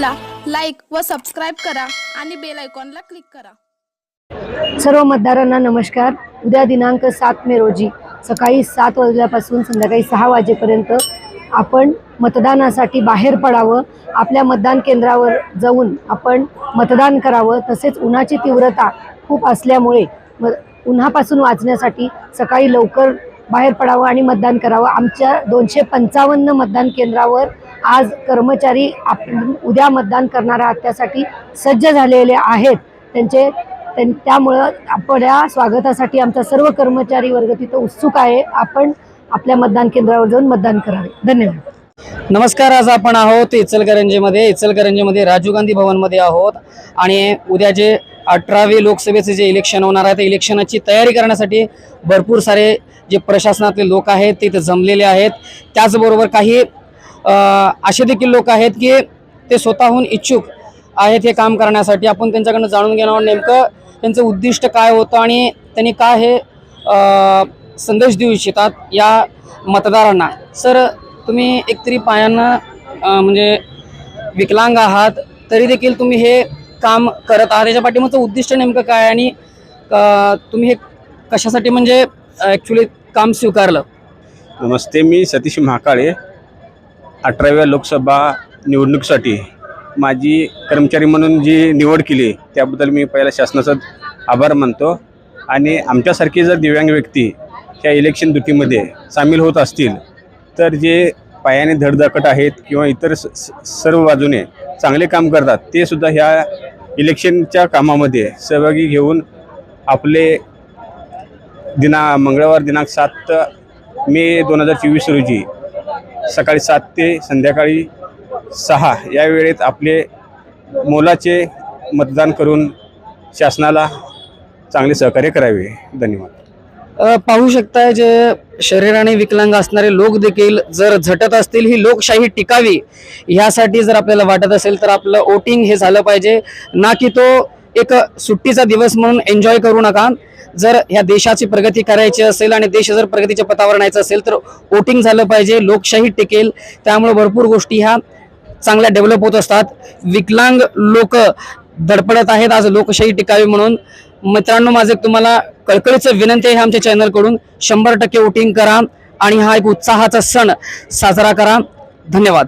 व सबस्क्राईब करा आणि बेल आयकॉनला क्लिक करा. सर्व मतदारांना नमस्कार. उद्या दिनांक सात मे रोजी सकाळी सात वाजल्यापासून संध्याकाळी सहा वाजेपर्यंत आपण मतदानासाठी बाहेर पडावं आपल्या मतदान केंद्रावर जाऊन आपण मतदान करावं. तसेच उन्हाची तीव्रता खूप असल्यामुळे म उन्हापासून वाचण्यासाठी सकाळी लवकर बाहेर पडावं आणि मतदान करावं. आमच्या दोनशे पंचावन्न मतदान केंद्रावर आज कर्मचारी आप उद्या मतदान करणार आहात त्यासाठी सज्ज झालेले आहेत. त्यांचे त्यां- त्यामुळं आपल्या स्वागतासाठी आमचा सर्व कर्मचारी वर्ग तिथं उत्सुक आहे. आपण आपल्या मतदान केंद्रावर जाऊन मतदान करावे. धन्यवाद. नमस्कार आज आपण आहोत इचलकरंजीमध्ये. इचलकरंजीमध्ये राजीव गांधी भवनमध्ये आहोत. आणि उद्या जे अठरावे लोकसभेचे जे इलेक्शन होणार आहे त्या इलेक्शनाची तयारी करण्यासाठी भरपूर सारे जे प्रशासनातले लोक आहेत ते इथे जमलेले आहेत. त्याचबरोबर काही असे देखील लोक आहेत की ते स्वतःहून इच्छुक आहेत हे काम करण्यासाठी. आपण त्यांच्याकडनं जाणून घेणार नेमकं त्यांचं उद्दिष्ट काय होतं आणि त्यांनी काय हे संदेश देऊ इच्छितात या मतदारांना. सर तुम्ही एकतरी पायांना म्हणजे विकलांग आहात तरी देखील तुम्ही हे काम करत आहात. याच्या पाठीमागचं उद्दिष्ट नेमकं काय आणि तुम्ही हे कशासाठी म्हणजे ॲक्च्युली काम स्वीकारलं? नमस्ते मी सतीश महाकाळे. अठराव्या लोकसभा निवडणुकीसाठी माझी कर्मचारी म्हणून जी निवड केली त्याबद्दल मी पहिला शासनाचा आभार मानतो. आणि आमच्यासारखी जर दिव्यांग व्यक्ती त्या इलेक्शन ड्युटीमध्ये सामील होत असतील तर जे पायाने धडधाकट आहेत किंवा इतर स- स- सर्व बाजूने चांगले काम करतात ते सुद्धा ह्या इलेक्शनच्या कामामध्ये सहभागी घेऊन आपले दिना मंगळवार दिनांक सात मे दोन हजार चोवीस रोजी सकाळी सात ते संध्याकाळी सहा या वेळेत आपले मोलाचे मतदान करून शासनाला चांगले सहकार्य करावे. धन्यवाद. पाहू शकताय जे शरीराने विकलांग असणारे लोक देखील जर झटत असतील ही लोकशाही टिकावी ह्यासाठी जर आपल्याला वाटत असेल तर आपलं वोटिंग हे झालं पाहिजे. ना की तो एक सुट्टीचा दिवस म्हणून एन्जॉय करू नका. जर ह्या देशाची प्रगती करायची असेल आणि देश जर प्रगतीच्या पथावर न्यायचं असेल तर वोटिंग झालं पाहिजे लोकशाही टिकेल. त्यामुळे भरपूर गोष्टी ह्या चांगल्या डेव्हलप होत असतात. विकलांग लोक धडपडत आहेत आज लोकशाही टिकावी म्हणून. मित्रांनो माझं तुम्हाला कळकळीचं विनंती आहे आमच्या चॅनलकडून शंभर टक्के वोटिंग करा आणि हा एक उत्साहाचा सण साजरा करा. धन्यवाद.